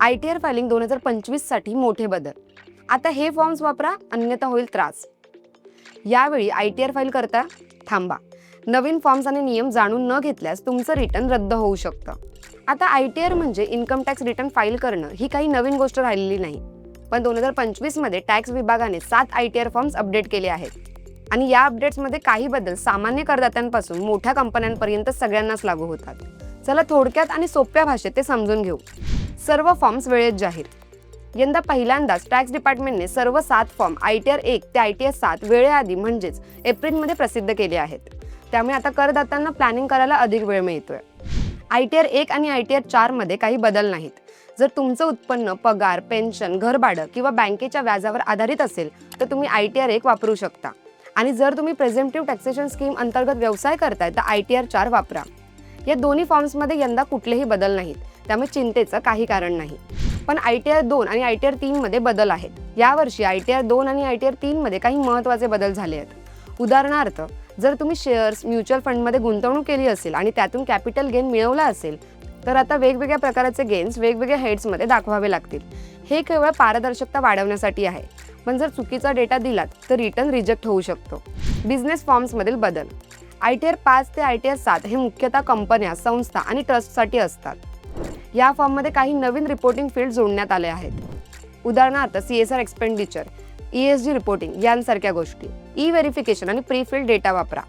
I T R filing दोन हजार पंचवीससाठी मोठे बदल. आता हे फॉर्म्स वापरा अन्यथा होईल त्रास. यावेळी आय टी आर फाईल करता थांबा. नवीन फॉर्म्स आणि नियम जाणून न घेतल्यास तुमचं रिटर्न रद्द होऊ शकतं. आता आय टी आर म्हणजे इन्कम टॅक्स रिटर्न फाईल करणं ही काही नवीन गोष्ट राहिलेली नाही. पण दोन हजार पंचवीसमध्ये टॅक्स विभागाने सात I T R forms update केले आहेत. आणि या अपडेट्समध्ये काही बदल सामान्य करदात्यांपासून मोठ्या कंपन्यांपर्यंत सगळ्यांनाच लागू होतात. चला थोडक्यात आणि सोप्या भाषेत ते समजून घेऊ. सर्व फॉर्म्स वेळेत जाहीर. यंदा पहिल्यांदाच टॅक्स डिपार्टमेंटने सर्व सात फॉर्म आय टी आर एक ते आय टी आर सात वेळेआधी म्हणजेच एप्रिलमध्ये प्रसिद्ध केले आहेत. त्यामुळे आता करदात्यांना प्लॅनिंग करायला अधिक वेळ मिळतोय. आय टी आर एक आणि आय टी आर चारमध्ये काही बदल नाहीत. जर तुमचं उत्पन्न पगार पेन्शन घरभाडं किंवा बँकेच्या व्याजावर आधारित असेल तर तुम्ही आय टी आर एक वापरू शकता. आणि जर तुम्ही प्रेझेंटिव्ह टॅक्सेशन स्कीम अंतर्गत व्यवसाय करताय तर आय टी आर चार वापरा. या दोन्ही फॉर्म्समध्ये यंदा कुठलेही बदल नाहीत. त्यामुळे चिंतेचं काही कारण नाही. पण आय टी आर दोन आणि आय टी आर तीनमध्ये बदल आहेत. यावर्षी आय टी आर दोन आणि आय टी आर तीनमध्ये काही महत्त्वाचे बदल झाले आहेत. उदाहरणार्थ जर तुम्ही शेअर्स म्युच्युअल फंडमध्ये गुंतवणूक केली असेल आणि त्यातून कॅपिटल गेन मिळवला असेल तर आता वेगवेगळ्या प्रकारचे गेन्स वेगवेगळ्या हेड्समध्ये दाखवावे लागतील. हे केवळ पारदर्शकता वाढवण्यासाठी आहे. पण जर चुकीचा डेटा दिलात तर रिटर्न रिजेक्ट होऊ शकतो. बिझनेस फॉर्म्समधील बदल. आय टी आर पाच ते आय टी आर सात हे मुख्यतः कंपन्या संस्था आणि ट्रस्टसाठी असतात. या फॉर्ममध्ये काही नवीन रिपोर्टिंग फील्ड जोडण्यात आले आहेत. उदाहरणार्थ C S R expenditure E S G reporting यांसारख्या गोष्टी. ई व्हेरिफिकेशन आणि प्री फिल्ड डेटा वापरा.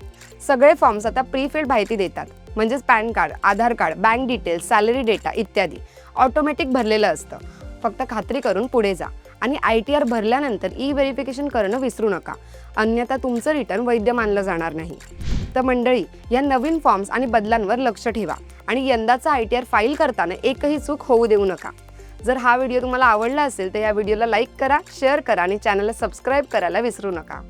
सगळे फॉर्म्स आता प्री फिल्ड माहिती देतात. म्हणजेच PAN card Aadhaar card bank details salary data इत्यादी. ऑटोमॅटिक भरलेलं असतं. फक्त खात्री करून पुढे जा. आणि आय टी आर भरल्यानंतर ई व्हेरिफिकेशन करणं विसरू नका. अन्यथा तुमचं रिटर्न वैध मानलं जाणार नाही. तर मंडळी या नवीन फॉर्म्स आणि बदलांवर लक्ष ठेवा आणि यंदाचा आय टी आर फाईल करताना एकही चूक होऊ देऊ नका. जर हा व्हिडिओ तुम्हाला आवडला असेल तर या व्हिडिओला लाईक करा शेअर करा आणि चॅनलला सबस्क्राईब करायला विसरू नका.